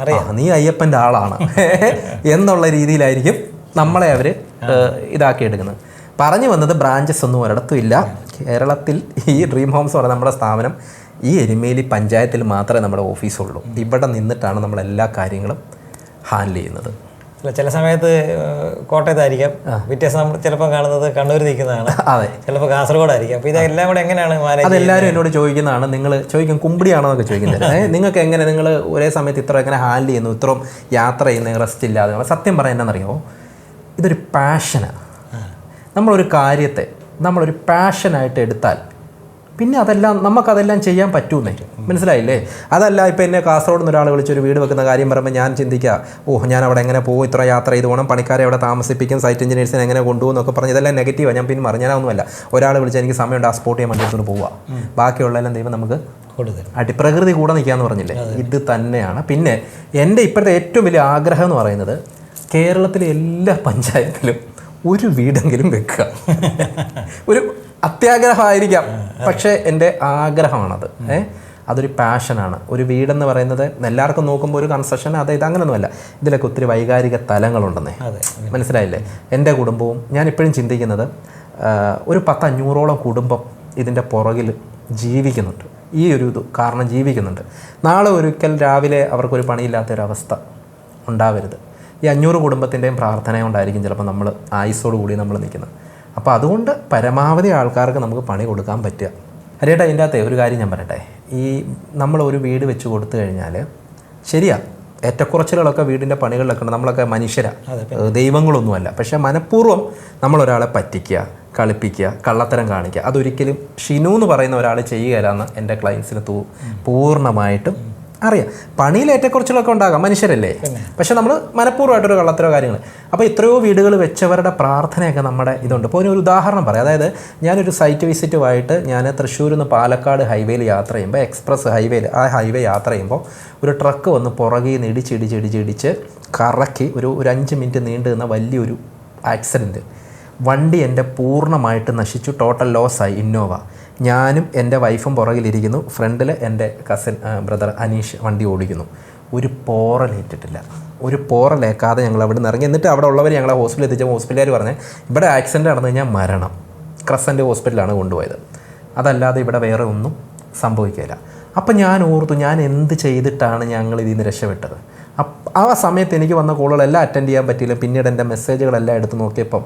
അറിയാം. നീ അയ്യപ്പന്റെ ആളാണ്. എന്നുള്ള രീതിയിലായിരിക്കും നമ്മളെ അവർ ഇതാക്കി എടുക്കുന്നത് പറഞ്ഞു വന്നത് ബ്രാഞ്ചസ് ഒന്നും ഒരിടത്തും ഇല്ല. കേരളത്തിൽ ഈ ഡ്രീം ഹോംസ് പറയുന്ന നമ്മുടെ സ്ഥാപനം ഈ എരുമേലി പഞ്ചായത്തിൽ മാത്രമേ നമ്മുടെ ഓഫീസുള്ളൂ ഇവിടെ നിന്നിട്ടാണ് നമ്മൾ എല്ലാ കാര്യങ്ങളും ഹാൻഡിൽ ചെയ്യുന്നത്. അല്ല ചില സമയത്ത് കോട്ടയത്തായിരിക്കാം. വ്യത്യാസം നമ്മൾ ചിലപ്പോൾ കാണുന്നത് കണ്ണൂർ നിൽക്കുന്നതാണ്. അതെ. ചിലപ്പോൾ കാസർഗോഡായിരിക്കും. അപ്പോൾ ഇതെല്ലാം കൂടെ എങ്ങനെയാണ് അതെല്ലാവരും എന്നോട് ചോദിക്കുന്നതാണ് നിങ്ങൾ ചോദിക്കും കുമ്പിടിയാണോ എന്നൊക്കെ ചോദിക്കുന്നത് നിങ്ങൾക്ക് എങ്ങനെ നിങ്ങൾ ഒരേ സമയത്ത് ഇത്ര എങ്ങനെ ഹാൻഡിൽ ചെയ്യുന്നു? ഇത്രയും യാത്ര ചെയ്യുന്ന റെസ്റ്റ് ഇല്ലാതെ? സത്യം പറയാൻ എന്നറിയോ ഇതൊരു പാഷനാണ് നമ്മളൊരു കാര്യത്തെ നമ്മളൊരു പാഷനായിട്ട് എടുത്താൽ പിന്നെ അതെല്ലാം നമുക്കതെല്ലാം ചെയ്യാൻ പറ്റുമെന്നേ മനസ്സിലായില്ലേ? അതല്ല ഇപ്പം എന്നെ കാസർഗോഡ് നിന്ന് ഒരാൾ വിളിച്ചൊരു വീട് വെക്കുന്ന കാര്യം പറയുമ്പോൾ ഞാൻ ചിന്തിക്കുക ഓ ഞാൻ അവിടെ എങ്ങനെ പോകും? ഇത്ര യാത്ര ചെയ്ത് പോകണം പണിക്കാരെ അവിടെ താമസിപ്പിക്കും? സൈറ്റ് എഞ്ചിനീയേഴ്സിനെ എങ്ങനെ കൊണ്ടുപോകും? എന്നൊക്കെ പറഞ്ഞ് ഇതെല്ലാം നെഗറ്റീവാണ് ഞാൻ പിന്നെ പറഞ്ഞാലൊന്നുമല്ല ഒരാൾ വിളിച്ചാൽ എനിക്ക് സമയമുണ്ട് ആ സ്പോട്ട് ചെയ്യാൻ വേണ്ടി എടുത്തുകൊണ്ട് പോവുക ബാക്കിയുള്ളതെല്ലാം ദൈവം നമുക്ക് അടി പ്രകൃതി കൂടെ നിൽക്കാന്ന് പറഞ്ഞില്ലേ? ഇത് തന്നെയാണ്. പിന്നെ എന്റെ ഇപ്പോഴത്തെ ഏറ്റവും വലിയ ആഗ്രഹം എന്ന് പറയുന്നത് കേരളത്തിലെ എല്ലാ പഞ്ചായത്തിലും ഒരു വീടെങ്കിലും വെക്കുക. ഒരു അത്യാഗ്രഹമായിരിക്കാം. പക്ഷേ എന്റെ ആഗ്രഹമാണത്. ഏ? അതൊരു പാഷനാണ്. ഒരു വീടെന്ന് പറയുന്നത് എല്ലാവർക്കും നോക്കുമ്പോൾ ഒരു കൺസ്ട്രക്ഷൻ അത് ഇത് അങ്ങനെയൊന്നുമല്ല ഇതിലൊക്കെ ഒത്തിരി വൈകാരിക തലങ്ങളുണ്ടെന്നേ. മനസ്സിലായില്ലേ? എന്റെ കുടുംബവും ഞാൻ ഇപ്പോഴും ചിന്തിക്കുന്നത് ഒരു പത്തഞ്ഞൂറോളം കുടുംബം ഇതിന്റെ പുറകിൽ ജീവിക്കുന്നുണ്ട്. ഈ ഒരു ഇത് കാരണം ജീവിക്കുന്നുണ്ട്. നാളെ ഒരിക്കൽ രാവിലെ അവർക്കൊരു പണിയില്ലാത്തൊരവസ്ഥ ഉണ്ടാവരുത്. ഈ അഞ്ഞൂറ് കുടുംബത്തിന്റെയും പ്രാർത്ഥന കൊണ്ടായിരിക്കും ചിലപ്പോൾ നമ്മൾ ആയുസോട് കൂടി നമ്മൾ നിൽക്കുന്നത്. അപ്പോൾ അതുകൊണ്ട് പരമാവധി ആൾക്കാർക്ക് നമുക്ക് പണി കൊടുക്കാൻ പറ്റുക. ഹരിയേട്ടാ അതിന്റെ അകത്തെ ഒരു കാര്യം ഞാൻ പറയട്ടെ? ഈ നമ്മൾ ഒരു വീട് വെച്ച് കൊടുത്തു കഴിഞ്ഞാൽ ശരിയാ ഏറ്റക്കുറച്ചിലുകളൊക്കെ വീടിന്റെ പണികളിലൊക്കെ ഉണ്ട്. നമ്മളൊക്കെ മനുഷ്യരാണ് ദൈവങ്ങളൊന്നുമല്ല. പക്ഷെ മനഃപൂർവം നമ്മളൊരാളെ പറ്റിക്കുക കളിപ്പിക്കുക കള്ളത്തരം കാണിക്കുക അതൊരിക്കലും ഷിനു എന്ന് പറയുന്ന ഒരാൾ ചെയ്യുകയില്ലെന്ന് എന്റെ ക്ലയൻസിന് തൂ പൂർണമായിട്ടും അറിയാം. പണിയിൽ ഏറ്റക്കുറച്ചിലൊക്കെ ഉണ്ടാകാം മനുഷ്യരല്ലേ? പക്ഷെ നമ്മൾ മനഃപൂർവമായിട്ടൊരു കള്ളത്തരോ കാര്യങ്ങൾ അപ്പോൾ എത്രയോ വീടുകൾ വെച്ചവരുടെ പ്രാർത്ഥനയൊക്കെ നമ്മുടെ ഇതുണ്ട്. ഇപ്പോൾ ഒരു ഉദാഹരണം പറയാം. അതായത് ഞാനൊരു സൈറ്റ് വിസിറ്റുമായിട്ട് ഞാൻ തൃശ്ശൂരിൽ നിന്ന് പാലക്കാട് ഹൈവേയിൽ യാത്ര ചെയ്യുമ്പോൾ എക്സ്പ്രസ് ഹൈവേയിൽ ആ ഹൈവേ യാത്ര ചെയ്യുമ്പോൾ ഒരു ട്രക്ക് വന്ന് പുറകിൽ നിന്ന് ഇടിച്ച് ഇടിച്ച് ഇടിച്ച് ഇടിച്ച് കറക്കി ഒരു ഒരു അഞ്ച് മിനിറ്റ് നീണ്ടു നിന്ന വലിയൊരു ആക്സിഡന്റ് വണ്ടി എന്റെ പൂർണമായിട്ട് നശിച്ചു ടോട്ടൽ ലോസ് ആയി ഇന്നോവ. ഞാനും എന്റെ വൈഫും പുറകിലിരിക്കുന്നു. ഫ്രണ്ടിൽ എന്റെ കസിൻ ബ്രദർ അനീഷ് വണ്ടി ഓടിക്കുന്നു. ഒരു പോറലേറ്റിട്ടില്ല ഒരു പോറലേക്കാതെ ഞങ്ങൾ അവിടെ നിന്ന് ഇറങ്ങി. എന്നിട്ട് അവിടെ ഉള്ളവർ ഞങ്ങളെ ഹോസ്പിറ്റലിൽ എത്തിച്ച ഹോസ്പിറ്റലുകാർ പറഞ്ഞ് ഇവിടെ ആക്സിഡന്റ് നടന്നു കഴിഞ്ഞാൽ മരണം. ക്രസന്റ് ഹോസ്പിറ്റലാണ് കൊണ്ടുപോയത്. അതല്ലാതെ ഇവിടെ വേറെ ഒന്നും സംഭവിക്കില്ല അപ്പം ഞാൻ ഓർത്തു ഞാൻ എന്ത് ചെയ്തിട്ടാണ് ഞങ്ങൾ ഇതിൽ നിന്ന് രക്ഷപ്പെട്ടത്? ആ സമയത്ത് എനിക്ക് വന്ന കോളുകളെല്ലാം അറ്റൻഡ് ചെയ്യാൻ പറ്റിയില്ല. പിന്നീട് എന്റെ മെസ്സേജുകളെല്ലാം എടുത്ത് നോക്കിയപ്പം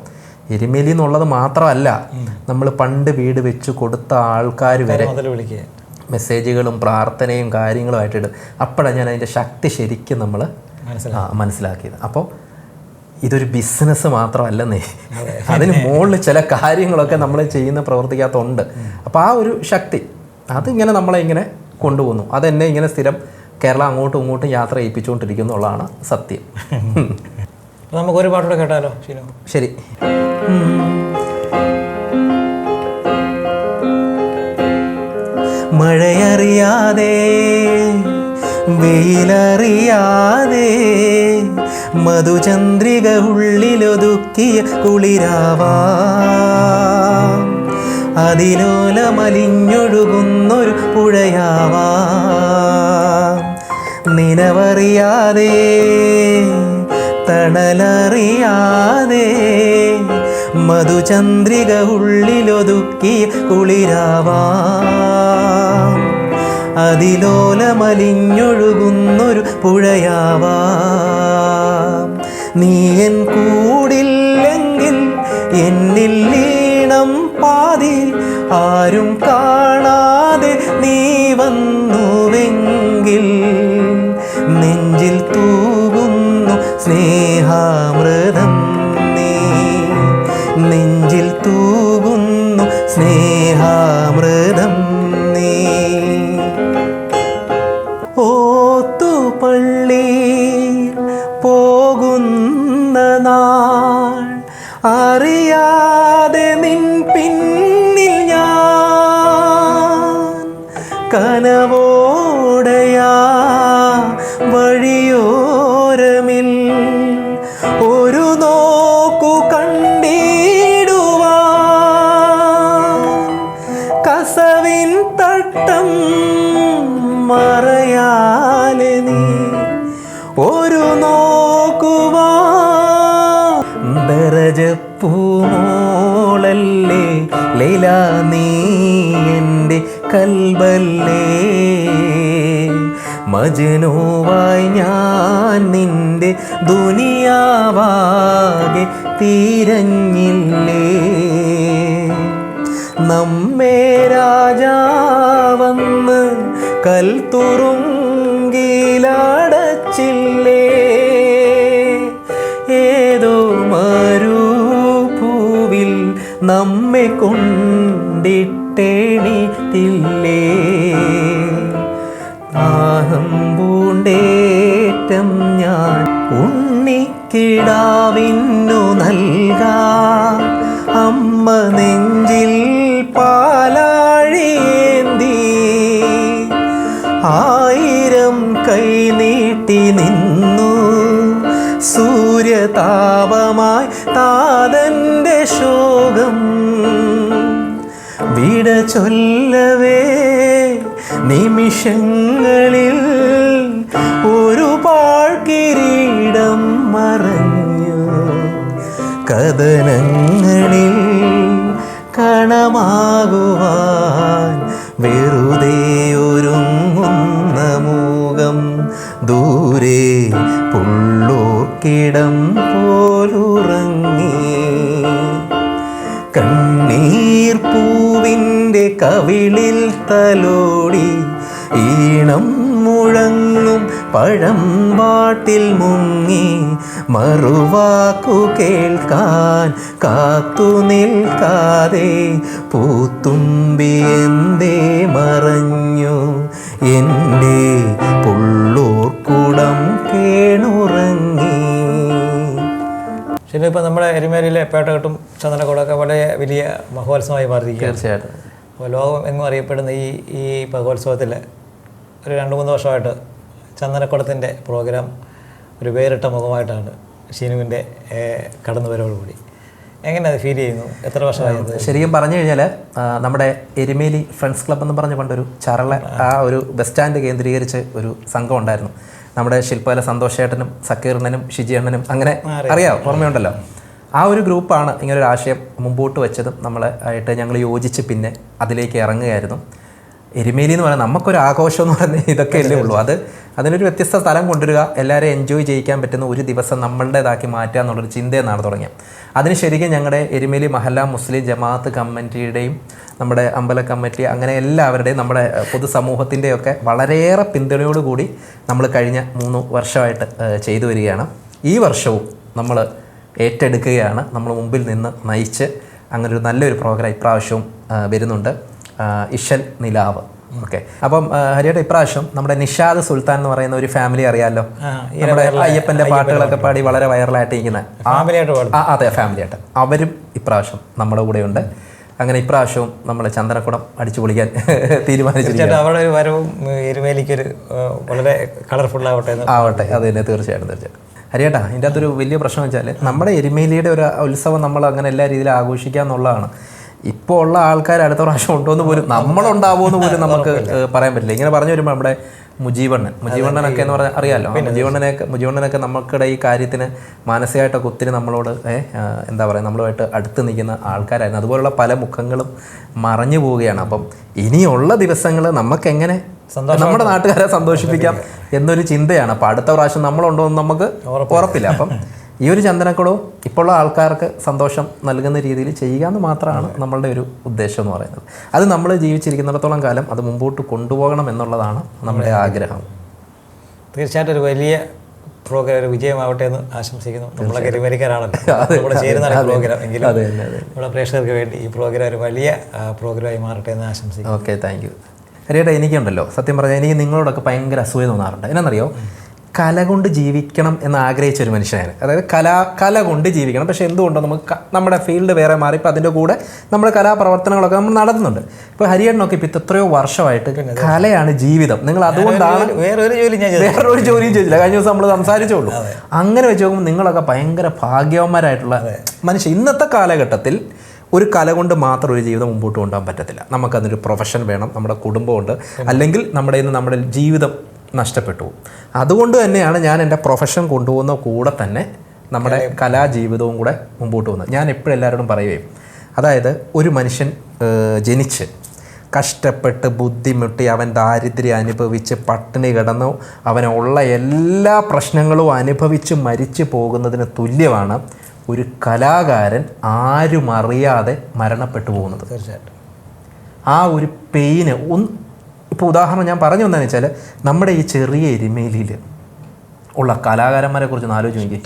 എരുമേലി എന്നുള്ളത് മാത്രമല്ല നമ്മൾ പണ്ട് വീട് വെച്ച് കൊടുത്ത ആൾക്കാർ വരെ മെസ്സേജുകളും പ്രാർത്ഥനയും കാര്യങ്ങളുമായിട്ട് ഇടും അപ്പോഴാണ് ഞാൻ അതിന്റെ ശക്തി ശരിക്കും നമ്മൾ മനസ്സിലാക്കിയത്. അപ്പോൾ ഇതൊരു ബിസിനസ് മാത്രമല്ലെന്നേ. അതിന് മുകളിൽ ചില കാര്യങ്ങളൊക്കെ നമ്മൾ ചെയ്യുന്ന പ്രവർത്തിക്കാത്തതുണ്ട് അപ്പോൾ ആ ഒരു ശക്തി അതിങ്ങനെ നമ്മളെ ഇങ്ങനെ കൊണ്ടുപോകുന്നു. അതെന്നെ ഇങ്ങനെ സ്ഥിരം കേരളം അങ്ങോട്ടും ഇങ്ങോട്ടും യാത്ര ചെയ്യിപ്പിച്ചുകൊണ്ടിരിക്കുന്നുള്ളതാണ് സത്യം. അപ്പോൾ നമുക്ക് ഒരു പാട്ടൂടെ കേട്ടാലോ ഷിനു? ശരി. മഴയറിയാതെ വെയിലറിയാതെ മധുചന്ദ്രിക ഉള്ളിലൊതുക്കിയ കുളിരാവാ. അതിലോല മലിഞ്ഞൊഴുകുന്നൊരു പുഴയാവാ. നിനവറിയാതെ തണലറിയാതെ മധുചന്ദ്രിക ഉള്ളിലൊതുക്കിയ കുളിരാവാ. അതിലോലമലിഞ്ഞൊഴുകുന്നൊരു പുഴയാവാ. നീ എൻ കൂടില്ലെങ്കിൽ എന്നിൽ ലീണം പാതി ആരും കാണാതെ നീ വന്നുവെങ്കിൽ മജനുവായി ഞാൻ നിന്റെ ദുനിയാവാകെ തീരഞ്ഞില്ലേ? നമ്മെ രാജാവന്ന് കൽത്തുറുങ്കിലടച്ചില്ലേ ഏതോ മരുഭൂവിൽ നമ്മെ കൊണ്ടിട്ടേണിട്ടില്ലേ പൂണ്ടേറ്റം ഞാൻ ഉണ്ണിക്കിടാവിന്നു നൽകാം. അമ്മ നെഞ്ചിൽ പാലാഴിയേന്തി. ആയിരം കൈ നീട്ടി നിന്നു. സൂര്യതാപമായി താതന്റെ ശോകം. വിട ചൊല്ലവേ നിമിഷങ്ങളിൽ കഥനങ്ങളിൽ കണമാകുവാൻ വെറുതെ ഒരുങ്ങുന്ന മൂകം ദൂരെ പുള്ളൂർക്കിടം പോലുറങ്ങി. കണ്ണീർ പൂവിന്റെ കവിളിൽ തലോടി ഈണം മുഴങ്ങും പഴം പാട്ടിൽ മുങ്ങി. മറുവാക്കു കേൾക്കാൻ കാത്തു നിൽക്കാതെ പൂത്തുമ്പി എന്തേ മറഞ്ഞു? എന്റെ പുള്ളൂർക്കുടം കേണുറങ്ങി. ശരി ഇപ്പോൾ നമ്മുടെ എരുമേലിയിലെ പേട്ടകെട്ടും ചന്ദനക്കോടൊക്കെ വളരെ വലിയ മഹോത്സവമായി മാറിയിരിക്കുക തീർച്ചയായിട്ടും. അപ്പോൾ ലോകം എങ്ങും അറിയപ്പെടുന്ന ഈ ഈ മഹോത്സവത്തിൽ ഒരു രണ്ട് മൂന്ന് വർഷമായിട്ട് ചന്ദനക്കുളത്തിന്റെ പ്രോഗ്രാം ഒരു വേറിട്ട മുഖമായിട്ടാണ് ഷീനുവിന്റെ കടന്നുവരവോടുകൂടി എങ്ങനെ അത് ഫീൽ ചെയ്യുന്നു? എത്ര വർഷമായി ശരിക്കും പറഞ്ഞു കഴിഞ്ഞാൽ നമ്മുടെ എരുമേലി ഫ്രണ്ട്സ് ക്ലബ് എന്ന് പറഞ്ഞ പണ്ടൊരു ചരള ആ. ഒരു ബസ് സ്റ്റാൻഡ് കേന്ദ്രീകരിച്ച് ഒരു സംഘം ഉണ്ടായിരുന്നു. നമ്മുടെ ശില്പകല സന്തോഷേട്ടനും സക്കീർണനും ഷിജിയണ്ണനും അങ്ങനെ അറിയാം. ഓർമ്മയുണ്ടല്ലോ. ആ ഒരു ഗ്രൂപ്പാണ് ഇങ്ങനൊരു ആശയം മുമ്പോട്ട് വെച്ചതും നമ്മളെ ആയിട്ട് ഞങ്ങൾ യോജിച്ച് പിന്നെ അതിലേക്ക് ഇറങ്ങുകയായിരുന്നു. എരുമേലി എന്ന് പറയുന്നത് നമുക്കൊരു ആഘോഷം എന്ന് പറയുന്നത് ഇതൊക്കെ അല്ലേ ഉള്ളൂ. അത് അതിനൊരു വ്യത്യസ്ത സ്ഥലം കൊണ്ടുവരിക എല്ലാവരെയും എൻജോയ് ചെയ്യിക്കാൻ പറ്റുന്ന ഒരു ദിവസം നമ്മളുടേതാക്കി മാറ്റുക എന്നുള്ളൊരു ചിന്തയെന്നാണ് തുടങ്ങിയത്. അതിന് ശരിക്കും ഞങ്ങളുടെ എരുമേലി മഹല്ല മുസ്ലിം ജമാഅത്ത് കമ്മിറ്റിയുടെയും നമ്മുടെ അമ്പല കമ്മിറ്റി അങ്ങനെ എല്ലാവരുടെയും നമ്മുടെ പൊതുസമൂഹത്തിന്റെയൊക്കെ വളരെയേറെ പിന്തുണയോടുകൂടി നമ്മൾ കഴിഞ്ഞ മൂന്ന് വർഷമായിട്ട് ചെയ്തു വരികയാണ്. ഈ വർഷവും നമ്മൾ ഏറ്റെടുക്കുകയാണ്. നമ്മൾ മുമ്പിൽ നിന്ന് നയിച്ച് അങ്ങനൊരു നല്ലൊരു പ്രോഗ്രാം ഇപ്രാവശ്യവും വരുന്നുണ്ട്. ഇഷൽ നിലാവ്. ഓക്കെ. അപ്പം ഹരിയുടെ ഹരിയേട്ട ഇപ്രാവശ്യം നമ്മുടെ നിഷാദ് സുൽത്താൻ എന്ന് പറയുന്ന ഒരു ഫാമിലി അറിയാലോ? നമ്മുടെ അയ്യപ്പന്റെ പാട്ടുകളൊക്കെ പാടി വളരെ വൈറലായിട്ട് ഇരിക്കുന്ന അതെ ഫാമിലി ആയിട്ട്. അവരും ഇപ്രാവശ്യം നമ്മുടെ കൂടെ ഉണ്ട് അങ്ങനെ ഇപ്രാവശ്യവും നമ്മൾ ചന്ദനക്കുടം അടിച്ചു പൊളിക്കാൻ തീരുമാനിച്ചിട്ടുണ്ട് അവരുടെ ഒരു വരവും എരുമേലിക്കൊരു ഒരു വളരെ കളർഫുൾ ആവട്ടെ ആവട്ടെ അത് തന്നെ തീർച്ചയായിട്ടും തീർച്ചയായിട്ടും. ഹരിയേട്ടാ ഇതിന്റെ അകത്തൊരു വലിയ പ്രശ്നം വെച്ചാൽ നമ്മുടെ എരുമേലിയുടെ ഒരു ഉത്സവം നമ്മൾ അങ്ങനെ എല്ലാ രീതിയിലും ആഘോഷിക്കുക എന്നുള്ളതാണ്. ഇപ്പോൾ ഉള്ള ആൾക്കാർ അടുത്ത പ്രാവശ്യം ഉണ്ടോയെന്ന് പോലും നമ്മളുണ്ടാവുമെന്ന് പോലും നമുക്ക് പറയാൻ പറ്റില്ല. ഇങ്ങനെ പറഞ്ഞു വരുമ്പോൾ നമ്മുടെ മുജീവണ്ണൻ മുജീവണ്ണനൊക്കെ എന്ന് പറഞ്ഞാൽ അറിയാമല്ലോ മുജീവണ്ണനൊക്കെ മുജീവണ്ണനൊക്കെ നമുക്കിടെ ഈ കാര്യത്തിന് മാനസികമായിട്ടൊക്കെ ഒത്തിരി നമ്മളോട് എന്താ പറയുക നമ്മളുമായിട്ട് അടുത്ത് നിൽക്കുന്ന ആൾക്കാരായിരുന്നു. അതുപോലുള്ള പല മുഖങ്ങളും മറഞ്ഞു പോവുകയാണ്. അപ്പം ഇനിയുള്ള ദിവസങ്ങൾ നമുക്കെങ്ങനെ നമ്മുടെ നാട്ടുകാരെ സന്തോഷിപ്പിക്കാം എന്നൊരു ചിന്തയാണ്. അപ്പം അടുത്ത പ്രാവശ്യം നമ്മളുണ്ടോ എന്ന് നമുക്ക് ഉറപ്പില്ല. അപ്പം ഈ ഒരു ചന്ദനക്കുളവും ഇപ്പോഴുള്ള ആൾക്കാർക്ക് സന്തോഷം നൽകുന്ന രീതിയിൽ ചെയ്യുക എന്ന് മാത്രമാണ് നമ്മളുടെ ഒരു ഉദ്ദേശം എന്ന് പറയുന്നത്. അത് നമ്മൾ ജീവിച്ചിരിക്കുന്നിടത്തോളം കാലം അത് മുമ്പോട്ട് കൊണ്ടുപോകണം എന്നുള്ളതാണ് നമ്മുടെ ആഗ്രഹം. തീർച്ചയായിട്ടും ഒരു വലിയ പ്രോഗ്രാം ഒരു വിജയമാവട്ടെ എന്ന് ആശംസിക്കുന്നു. നമ്മളെ കരിമരിക്കാരാണല്ലോ നമ്മുടെ ചേരുന്ന പ്രോഗ്രാം എങ്കിലും നമ്മുടെ പ്രേക്ഷകർക്ക് വേണ്ടി ഈ പ്രോഗ്രാം ഒരു വലിയ പ്രോഗ്രാമായി മാറട്ടെ എന്ന് ആശംസിക്കുന്നു. Okay thank you. ഹരിയേട്ടാ എനിക്കുണ്ടല്ലോ. സത്യം പറഞ്ഞാൽ എനിക്ക് നിങ്ങളോടൊക്കെ ഭയങ്കര അസൂയ തോന്നാറുണ്ട്. എന്നാണെന്നറിയോ കല കൊണ്ട് ജീവിക്കണം എന്ന് ആഗ്രഹിച്ച ഒരു മനുഷ്യനാണ്. അതായത് കല കല കൊണ്ട് ജീവിക്കണം. പക്ഷേ എന്തുകൊണ്ടോ നമുക്ക് നമ്മുടെ ഫീൽഡ് വേറെ മാറി. ഇപ്പോൾ അതിന്റെ കൂടെ നമ്മുടെ കലാപ്രവർത്തനങ്ങളൊക്കെ നമ്മൾ നടത്തുന്നുണ്ട്. ഇപ്പോൾ ഹരിയണ്ണൊക്കെ ഇപ്പോൾ ഇത്രയോ എത്രയോ വർഷമായിട്ട് കലയാണ് ജീവിതം. നിങ്ങൾ അതുകൊണ്ടാണ് വേറൊരു ജോലി ഞാൻ വേറൊരു ജോലിയും ചെയ്തില്ല. കഴിഞ്ഞ ദിവസം നമ്മൾ സംസാരിച്ചോളൂ. അങ്ങനെ വെച്ച് നോക്കുമ്പോൾ നിങ്ങളൊക്കെ ഭയങ്കര ഭാഗ്യവന്മാരായിട്ടുള്ള മനുഷ്യൻ ഇന്നത്തെ കാലഘട്ടത്തിൽ ഒരു കല കൊണ്ട് മാത്രം ഒരു ജീവിതം മുമ്പോട്ട് കൊണ്ടുപോകാൻ പറ്റത്തില്ല. നമുക്കതിനൊരു പ്രൊഫഷൻ വേണം നമ്മുടെ കുടുംബമുണ്ട്. അല്ലെങ്കിൽ നമ്മുടെ ഇന്ന് നമ്മുടെ ജീവിതം നഷ്ടപ്പെട്ടു. അതുകൊണ്ട് തന്നെയാണ് ഞാൻ എന്റെ പ്രൊഫഷൻ കൊണ്ടുപോകുന്ന കൂടെ തന്നെ നമ്മുടെ കലാജീവിതവും കൂടെ മുമ്പോട്ട് പോകുന്നത്. ഞാൻ എപ്പോഴും എല്ലാവരോടും പറയുകയും അതായത് ഒരു മനുഷ്യൻ ജനിച്ച് കഷ്ടപ്പെട്ട് ബുദ്ധിമുട്ടി അവൻ ദാരിദ്ര്യം അനുഭവിച്ച് പട്ടിണി കിടന്നു അവനുള്ള എല്ലാ പ്രശ്നങ്ങളും അനുഭവിച്ച് മരിച്ചു പോകുന്നതിന് തുല്യമാണ് ഒരു കലാകാരൻ ആരും അറിയാതെ മരണപ്പെട്ടു പോകുന്നത്. തീർച്ചയായിട്ടും. ആ ഒരു പെയിന് ഒന്ന് ഇപ്പോൾ ഉദാഹരണം ഞാൻ പറഞ്ഞു എന്താണെന്ന് വെച്ചാൽ നമ്മുടെ ഈ ചെറിയ എരുമേലിയിൽ ഉള്ള കലാകാരന്മാരെ കുറിച്ച് ഒന്ന് ആലോചിച്ച് നോക്കി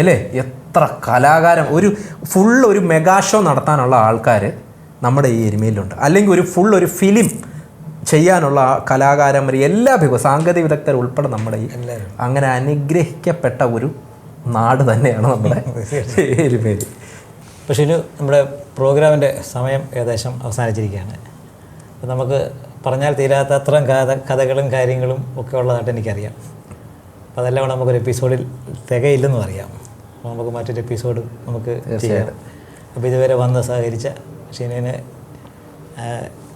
അല്ലേ? എത്ര കലാകാരം ഒരു ഫുൾ ഒരു മെഗാ ഷോ നടത്താനുള്ള ആൾക്കാർ നമ്മുടെ ഈ എരുമയിലുണ്ട് അല്ലെങ്കിൽ ഒരു ഫുൾ ഒരു ഫിലിം ചെയ്യാനുള്ള കലാകാരന്മാർ എല്ലാ വിഭവ സാങ്കേതിക വിദഗ്ധർ ഉൾപ്പെടെ നമ്മുടെ ഈ അങ്ങനെ അനുഗ്രഹിക്കപ്പെട്ട ഒരു നാട് തന്നെയാണ് നമ്മുടെ എരുമേലി. പക്ഷേ ഇനി നമ്മുടെ പ്രോഗ്രാമിന്റെ സമയം ഏകദേശം അവസാനിച്ചിരിക്കുകയാണ്. നമുക്ക് പറഞ്ഞാൽ തീരാത്ത അത്രയും കഥ കഥകളും കാര്യങ്ങളും ഒക്കെ ഉള്ളതായിട്ട് എനിക്കറിയാം. അപ്പോൾ അതെല്ലാം കൂടെ നമുക്കൊരു എപ്പിസോഡിൽ തികയില്ലെന്നും അറിയാം. അപ്പോൾ നമുക്ക് മറ്റൊരു എപ്പിസോഡ് നമുക്ക് ചെയ്യാം. അപ്പോൾ ഇതുവരെ വന്ന് സഹകരിച്ച ഷീനുവിന്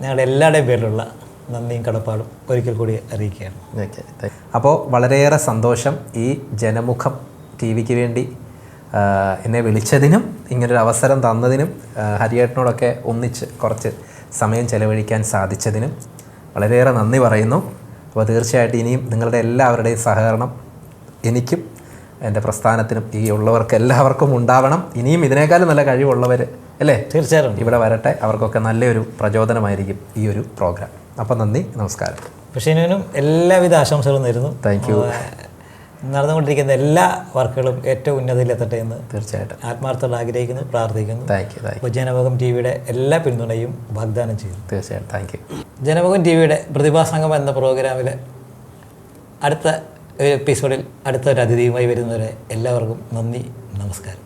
ഞങ്ങളുടെ എല്ലാവരുടെയും പേരിലുള്ള നന്ദിയും കടപ്പാടും ഒരിക്കൽ കൂടി അറിയിക്കുകയാണ്. ഓക്കെ അപ്പോൾ വളരെയേറെ സന്തോഷം ഈ ജനമുഖം ടി വിക്ക് വേണ്ടി എന്നെ വിളിച്ചതിനും ഇങ്ങനൊരു അവസരം തന്നതിനും ഹരിയേട്ടനോടൊക്കെ ഒന്നിച്ച് കുറച്ച് സമയം ചെലവഴിക്കാൻ സാധിച്ചതിനും വളരെയേറെ നന്ദി പറയുന്നു. അപ്പോൾ തീർച്ചയായിട്ടും ഇനിയും നിങ്ങളുടെ എല്ലാവരുടെയും സഹകരണം എനിക്കും എന്റെ പ്രസ്ഥാനത്തിനും ഈ ഉള്ളവർക്ക് എല്ലാവർക്കും ഉണ്ടാവണം. ഇനിയും ഇതിനേക്കാളും നല്ല കഴിവുള്ളവർ അല്ലേ? തീർച്ചയായിട്ടും. ഇവിടെ വരട്ടെ. അവർക്കൊക്കെ നല്ലൊരു പ്രചോദനമായിരിക്കും ഈ ഒരു പ്രോഗ്രാം. അപ്പം നന്ദി നമസ്കാരം. പക്ഷേ എല്ലാവിധ ആശംസകളും നേരുന്നു. Thank you. നടന്നുകൊണ്ടിരിക്കുന്ന എല്ലാ വർക്കുകളും ഏറ്റവും ഉന്നതിയിലെത്തട്ടെ എന്ന് തീർച്ചയായിട്ടും. ആത്മാർത്ഥത ആഗ്രഹിക്കുന്നു പ്രാർത്ഥിക്കുന്നു. താങ്ക് യു താങ്ക് യു അപ്പോൾ ജനമുഖം ടി വിയുടെ എല്ലാ പിന്തുണയും വാഗ്ദാനം ചെയ്യുന്നു. തീർച്ചയായിട്ടും താങ്ക് യു ജനമുഖം ടി വിയുടെ പ്രതിഭാസംഗം എന്ന പ്രോഗ്രാമിൽ അടുത്ത എപ്പിസോഡിൽ അടുത്ത ഒരു അതിഥിയുമായി വരുന്നവരെ എല്ലാവർക്കും നന്ദി നമസ്കാരം.